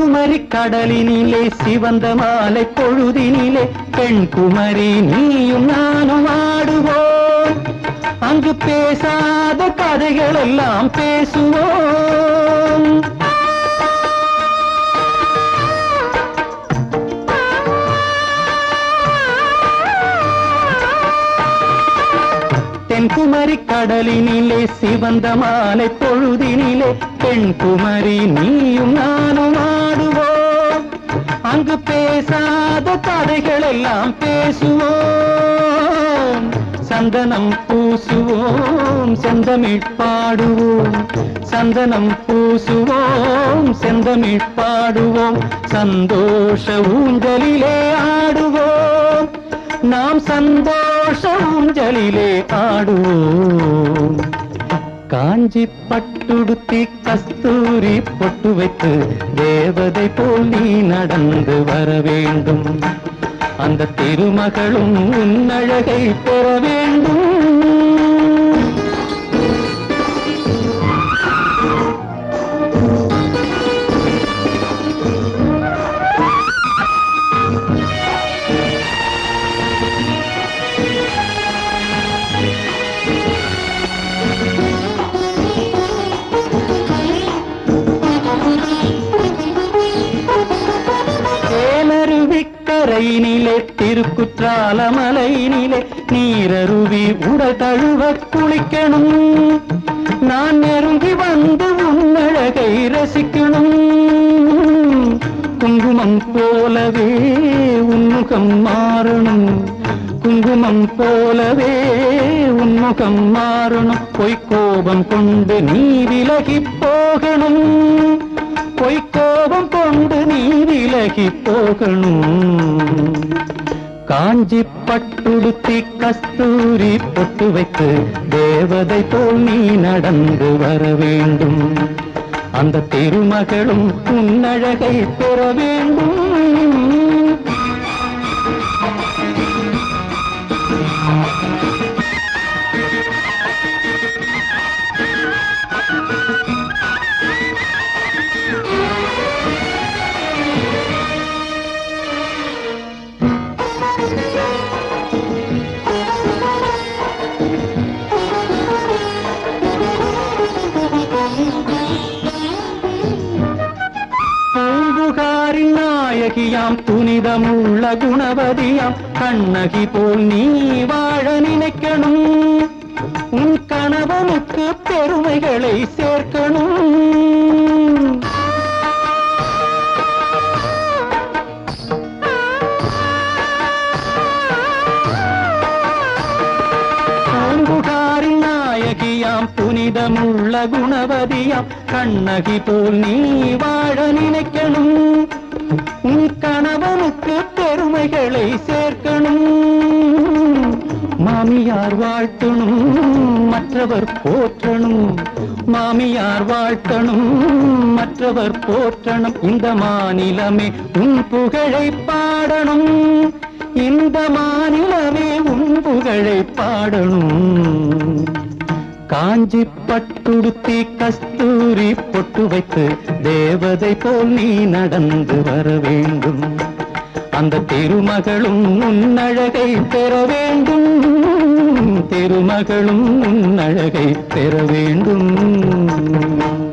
குமரி கடலினிலே சிவந்த மாலை பொழுதினிலே. பெண் குமரி நீயும் நானும் ஆடுவோம். அங்கு பேசாத கதைகள் எல்லாம் பேசுவோம். தென்குமரி கடலினிலே சிவந்த மாலை பொழுதினிலே. பெண் குமரி நீயும் நானும் அங்கு பேசாத கதைகள் எல்லாம் பேசுவோம். சந்தனம் பூசுவோம் செந்தமிழ் பாடுவோம். சந்தனம் பூசுவோம் செந்தமிழ் பாடுவோம். சந்தோஷ ஊஞ்சலிலே ஆடுவோம். நாம் சந்தோஷ ஊஞ்சலிலே ஆடுவோம். காஞ்சி பட்டுடுத்தி கஸ்தூரி பொட்டு வைத்து தேவதை போல் நீ நடந்து வர வேண்டும். அந்த திருமகளும் உன்னழகை பெற வேண்டும். தேனருவிக்கரையினிலே திருக்குற்றால மலையினிலே நீரருவி உடல் தழுவ குளிக்கணும். நான் நெருங்கி வந்து உன்னழகை ரசிக்கணும். குங்குமம் போலவே உன்முகம் மாறணும். குங்குமம் போலவே உன்முகம் மாறணும். பொய்க்கோபம் கொண்டு நீ விலகி போகணும். பொய்க்கோபம் கொண்டு நீ விலகி போகணும். காஞ்சி பட்டுடுத்தி கஸ்தூரி பொட்டு வைத்து தேவதை போல் நீ நடந்து வர வேண்டும். அந்த திருமகளும் உன்னழகை பெற வேண்டும். புனிதமுள்ள குணவதியாம் கண்ணகி போல் நீ வாழ நினைக்கணும். உன் கணவனுக்கு பெருமைகளை சேர்க்கணும். பூம்புகாரின் நாயகியாம். புனிதமுள்ள குணவதியாம் கண்ணகி போல் நீ வாழ நினைக்கணும். உன் கணவன் பெருமைகளை சேர்க்கணும். மாமியார் வாழ்த்தணும். மற்றவர் போற்றணும். மாமியார் வாழ்த்தணும். மற்றவர் போற்றணும். இந்த மாநிலமே உன் புகழை பாடணும். இந்த மாநிலமே உன் புகழை பாடணும். காஞ்சி பட்டுடுத்தி கஸ்தூரி பொட்டு வைத்து தேவதை போல் நீ நடந்து வர வேண்டும். அந்த திருமகளும் உன்னழகை பெற வேண்டும். திருமகளும் உன்னழகை பெற வேண்டும்.